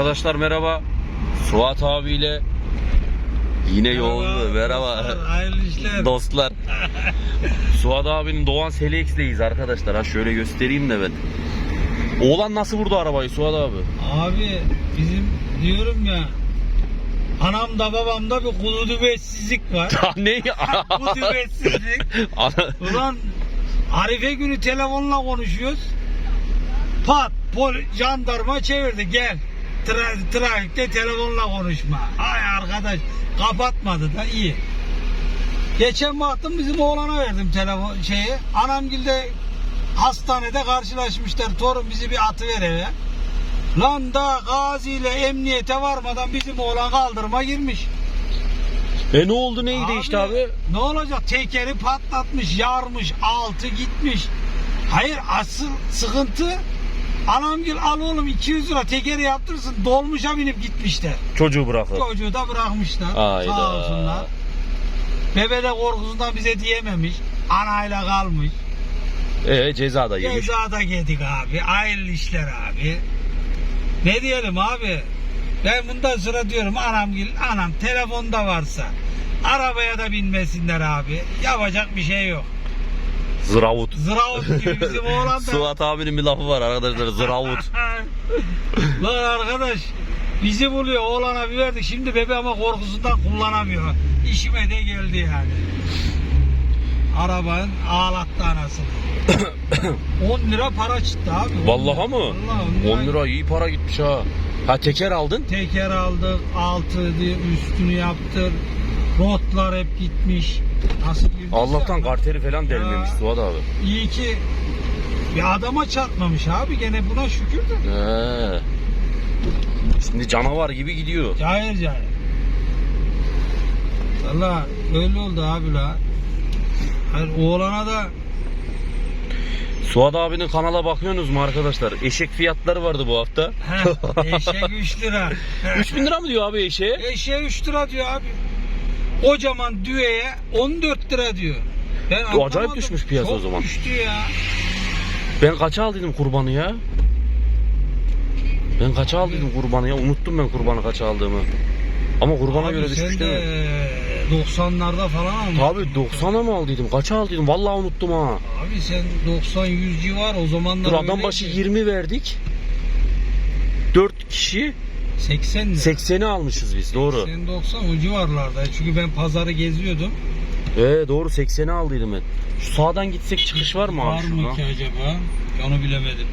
Arkadaşlar merhaba. Suat abiyle yine yolda. Merhaba. Hayırlı işler. Dostlar. Suat abinin Doğan Selex'teyiz arkadaşlar. Ha şöyle göstereyim de ben. Oğlan nasıl vurdu arabayı Suat abi? Abi bizim diyorum ya anam da babam da bir kudubetsizlik var. ne? kudubetsizlik. Ulan Arife günü telefonla konuşuyoruz. Pat pol jandarma çevirdi gel. Tra- trafikte telefonla konuşma. Ay arkadaş kapatmadı da iyi. Geçen baktım bizim oğlana verdim telefon şeyi. Anamgilde hastanede karşılaşmışlar. Torun bizi bir atıver eve. Lan da Gazi ile emniyete varmadan bizim oğlan kaldırıma girmiş. e ne oldu neydi işte abi? Ne olacak? Tekeri patlatmış, yarmış, altı gitmiş. Hayır asıl sıkıntı anamgil al oğlum 200 lira tekeri yaptırsın dolmuşa binip gitmişler. Çocuğu bırakıp. Çocuğu da bırakmışlar. Hayda. Sağ olsunlar. Bebe de korkusundan bize diyememiş. Anayla kalmış. E ceza da yemiş. Ceza da yedik abi. Hayırlı işler abi. Ne diyelim abi? Ben bundan sonra diyorum anamgil, anam telefonda varsa arabaya da binmesinler abi. Yapacak bir şey yok. Zıravut. Zıravut gibi bizim oğlan da. Suat abinin bir lafı var arkadaşlar. Zıravut. Lan arkadaş bizi buluyor oğlana bir verdik. Şimdi bebe ama korkusundan kullanamıyor. İşime de geldi yani. Arabanın ağlattı anasını. 10 lira para çıktı abi. Vallahi mı? Vallahi 10 lira iyi para gitmiş ha. Ha teker aldın. Teker aldık, altı diye üstünü yaptır. Rotlar hep gitmiş. Nasıl girdiyse Allah'tan karteri falan Ya. delmemiş Suat abi. İyi ki bir adama çarpmamış abi gene buna şükür de. He. Şimdi canavar gibi gidiyor. Cahil cahil. Valla öyle oldu abi la. Hayır oğlana da Suat abinin kanala bakıyorsunuz mu arkadaşlar? Eşek fiyatları vardı bu hafta. heh, eşek 3 lira. 3000 lira mı diyor abi eşeğe? Eşeğe 3 lira diyor abi. Kocaman düğeye 14 lira diyor. Ben acayip anlamadım. düşmüş piyasa Çok o zaman. düştü ya. Ben kaça aldıydım kurbanı ya? Ben kaça aldıydım kurbanı ya? Unuttum ben kurbanı kaça aldığımı. Ama kurbana Abi göre sen düşmüş değil mi? de 90'larda falan almışsın. Tabi 90'a mı aldıydım? Kaça aldıydım? Vallahi unuttum ha. Abi sen 90-100 civar o zamanlar Dur adam öyleydi. başı 20 verdik. 4 kişi 80 lira. 80'i almışız biz doğru. 80-90 o civarlarda. Çünkü ben pazarı geziyordum. Ee doğru 80'i aldıydım ben. Şu sağdan gitsek çıkış var mı abi Var şuradan? mı ki acaba? Onu bilemedim.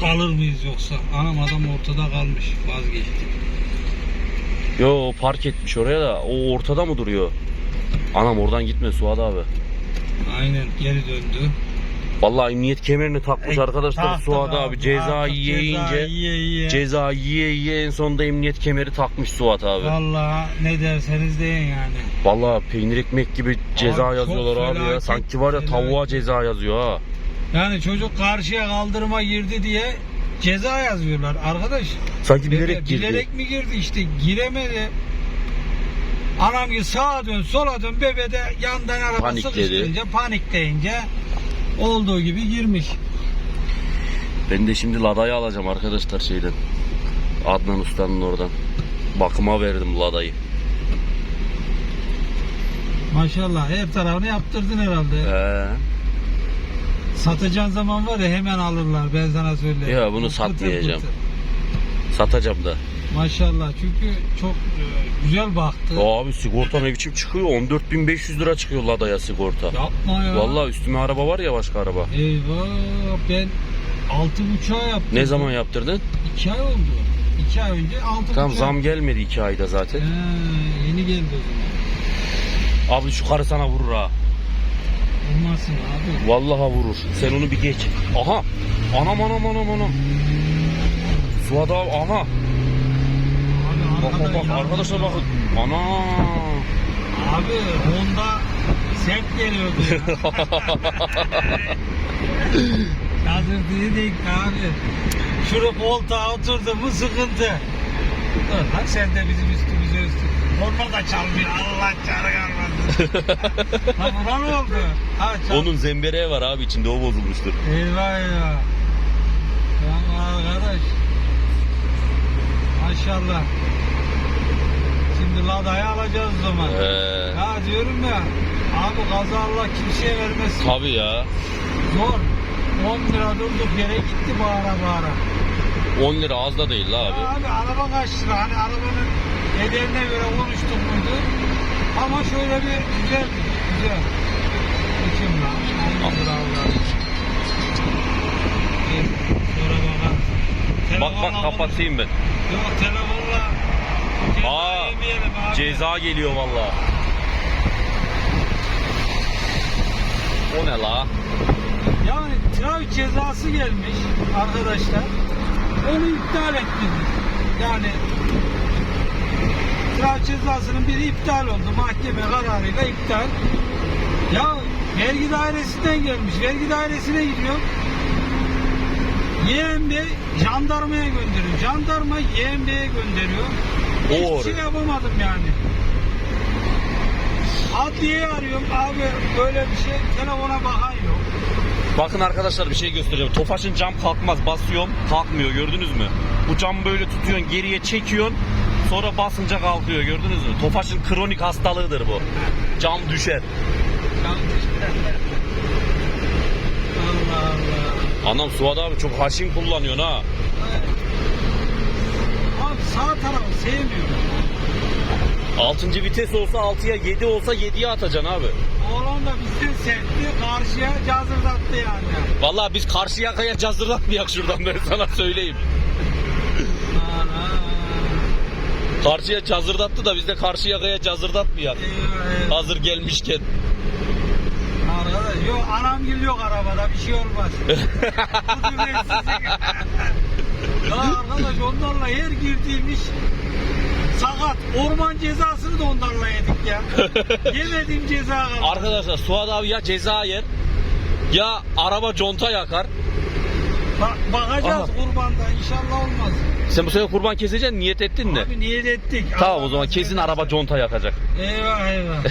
Kalır mıyız yoksa? Anam adam ortada kalmış. Vazgeçtik. Yo park etmiş oraya da o ortada mı duruyor? Anam oradan gitme Suat abi. Aynen geri döndü. Vallahi emniyet kemerini takmış arkadaşlar Taktık Suat abi. Ceza taktık, yiyince Ceza yiye yiye. ceza yiye yiye en sonunda emniyet kemeri takmış Suat abi. Vallahi ne derseniz deyin yani. Vallahi peynir ekmek gibi ceza Abi çok yazıyorlar abi ya. felaket, Sanki var ya tavuğa felaket. ceza yazıyor ha. Yani çocuk karşıya kaldırıma girdi diye ceza yazıyorlar. Arkadaş Sanki bilerek girdi. bilerek mi girdi işte giremedi. Anam gibi sağa dön sola dön bebe de yandan araba Panikledi. sıkıştırınca panikleyince olduğu gibi girmiş. Ben de şimdi Lada'yı alacağım arkadaşlar şeyden. Adnan Usta'nın oradan. Bakıma verdim Lada'yı. Maşallah her tarafını yaptırdın herhalde. He. Satacağın zaman var ya hemen alırlar ben sana söyleyeyim. Ya bunu Pıtır satmayacağım. pıtır. Satacağım da. Maşallah çünkü çok e, güzel baktı. Abi sigorta ne biçim çıkıyor? 14.500 lira çıkıyor Lada'ya sigorta. Yapma ya. Vallahi üstüme araba var ya başka araba. Eyvah ben altı buçuğa yaptım. Ne zaman yaptırdın? İki ay oldu. İki ay önce altı Tam buçuğa. zam gelmedi 2 ayda zaten. He, yeni geldi o zaman. Abi şu karı sana vurur ha. Olmasın abi. Vallahi vurur. Sen onu bir geç. Aha. Anam anam anam anam. Suat abi aha. Abi Bak bak bak arkada arkadaşlar bakın. Ana. Abi Honda sert geliyordu ya. Yazır dedik abi. Şunu koltuğa oturdu mu sıkıntı. Dur lan sen de bizim üstümüze üstü. Honda da çalmıyor. Allah çarı kalmasın. Lan buna ne oldu? Ha, çal- Onun zembereği var abi içinde o bozulmuştur. Eyvah eyvah. Lan arkadaş. Maşallah. Şimdi Lada'yı alacağız o zaman. Ee, Ya diyorum ya abi kaza Allah kimseye vermesin. tabii ya. Zor. 10 lira durduk yere gitti bağıra bağıra. 10 lira az da değil la Abi. abi. abi araba kaç lira? Hani arabanın ederine göre konuştuk muydu? Ama şöyle bir güzel güzel. Kim lan? 10 lira Allah. Sonra bakalım. Bak bak kapatayım ben. Yok telefonla. Ceza Aa, yemeyelim abi. Ceza geliyor valla. O ne la? Yani trafik cezası gelmiş arkadaşlar. Onu iptal ettirdik. Yani trafik cezasının biri iptal oldu. Mahkeme kararıyla iptal. Ya vergi dairesinden gelmiş. Vergi dairesine gidiyor. YMB jandarmaya gönderiyor. Jandarma YMB'ye gönderiyor. Doğru. Hiçbir şey yapamadım yani. Adliyeyi arıyorum abi böyle bir şey telefona bakan yok. Bakın arkadaşlar bir şey göstereceğim. Tofaş'ın cam kalkmaz. Basıyorum kalkmıyor gördünüz mü? Bu camı böyle tutuyorsun geriye çekiyorsun. Sonra basınca kalkıyor gördünüz mü? Tofaş'ın kronik hastalığıdır bu. Cam düşer. Allah Allah. Anam Suat abi çok haşin kullanıyorsun ha. Abi sağ tarafı sevmiyorum. 6. vites olsa 6'ya 7 olsa 7'ye atacaksın abi. Oğlan da bizden sertti, karşıya cazırdattı yani. Vallahi biz karşı yakaya cazırlatmayak şuradan ben sana söyleyeyim. Karşıya cazırdattı da biz de karşı yakaya cazırdatmayak. Hazır gelmişken. Yok anam gül yok arabada bir şey olmaz. Bu ya arkadaş onlarla her girdiğimiz sakat. Orman cezasını da onlarla yedik ya. Yemediğim ceza kaldı. Arkadaşlar Suat abi ya ceza yer ya araba conta yakar. Bak, bakacağız Aha. kurbanda inşallah olmaz. Sen bu sefer kurban keseceksin niyet ettin mi? Abi niyet ettik. Tamam Allah o zaman kesin araba conta yakacak. Eyvah eyvah.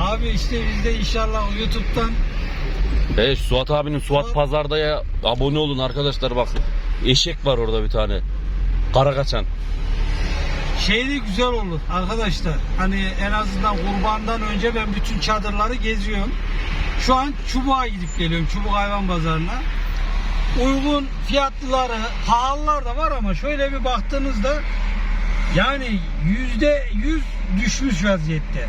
Abi işte biz de inşallah YouTube'dan Evet Suat abinin Suat Suat- Pazar'da'ya abone olun arkadaşlar bak. Eşek var orada bir tane. Kara kaçan. şey de güzel olur arkadaşlar. Hani en azından kurbandan önce ben bütün çadırları geziyorum. Şu an Çubuk'a gidip geliyorum. Çubuk hayvan pazarına. Uygun fiyatlıları, pahalılar da var ama şöyle bir baktığınızda yani yüzde yüz düşmüş vaziyette.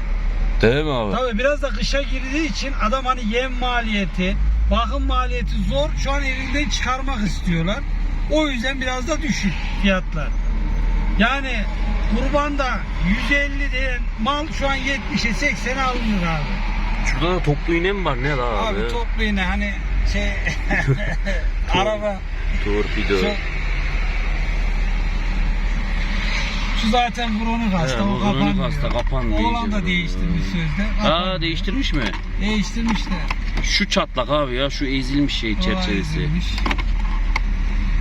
Değil mi abi? Tabii biraz da kışa girdiği için adam hani yem maliyeti, bakım maliyeti zor. Şu an elinden çıkarmak istiyorlar. O yüzden biraz da düşük fiyatlar. Yani kurbanda 150 diyen mal şu an 70'e 80'e alınır abi. Şurada da toplu iğne mi var ne abi? Abi toplu yine hani şey araba Torpido. şu, şu zaten kronik hasta He, o kapanmıyor. hasta, kapanmıyor. Oğlan da değiştirmiş sözde. Aa değiştirmiş mi? Değiştirmiş de. Şu çatlak abi ya şu ezilmiş şey çerçevesi. Olay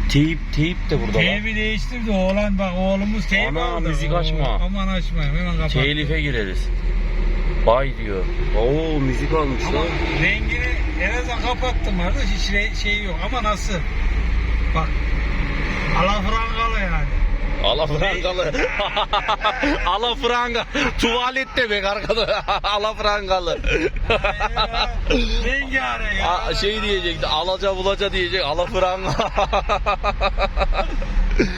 Teyip teyip de burada lan. Teybi değiştirdi oğlan bak oğlumuz teyip Ana, aldı. müzik Oo, açma. Aman açma hemen kapat. Telife gireriz. Bay diyor. Oo müzik almış Ama lan. rengini en azından kapattım kardeş hiç re- şeyi yok ama nasıl? Bak alafrangalı yani. Alafrangalı. Alafranga. Tuvalet demek arkadaş. Alafrangalı. Rengarenk. A- şey diyecekti. Alaca bulaca diyecek. Alafranga.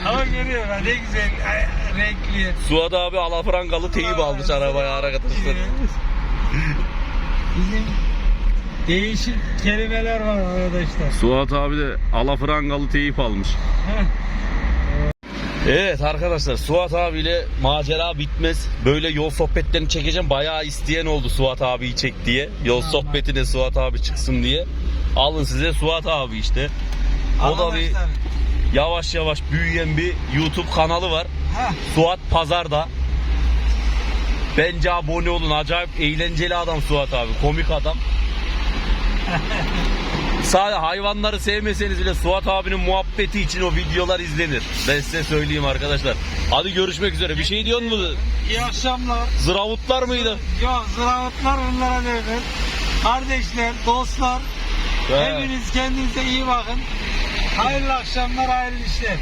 Ama görüyor lan ne güzel ay, renkli. Suat abi alafrangalı teyip almış arabaya arkadaşlar. Bizim değişik kelimeler var arkadaşlar. Suat abi de alafrangalı teyip almış. Evet arkadaşlar Suat abiyle macera bitmez. Böyle yol sohbetlerini çekeceğim. Bayağı isteyen oldu Suat abiyi çek diye. Yol Tamam. sohbetine Suat abi çıksın diye. Alın size Suat abi işte. O da bir yavaş yavaş büyüyen bir YouTube kanalı var. heh, Suat Pazar'da. Bence abone olun. Acayip eğlenceli adam Suat abi. Komik adam. Sadece hayvanları sevmeseniz bile Suat abinin muhabbeti için o videolar izlenir. Ben size söyleyeyim arkadaşlar. Hadi görüşmek üzere. Bir şey diyor mu? iyi akşamlar. Zıravutlar mıydı? Yok zıravutlar onlara derler. Kardeşler, dostlar. He. Hepiniz kendinize iyi bakın. Hayırlı akşamlar, hayırlı işler.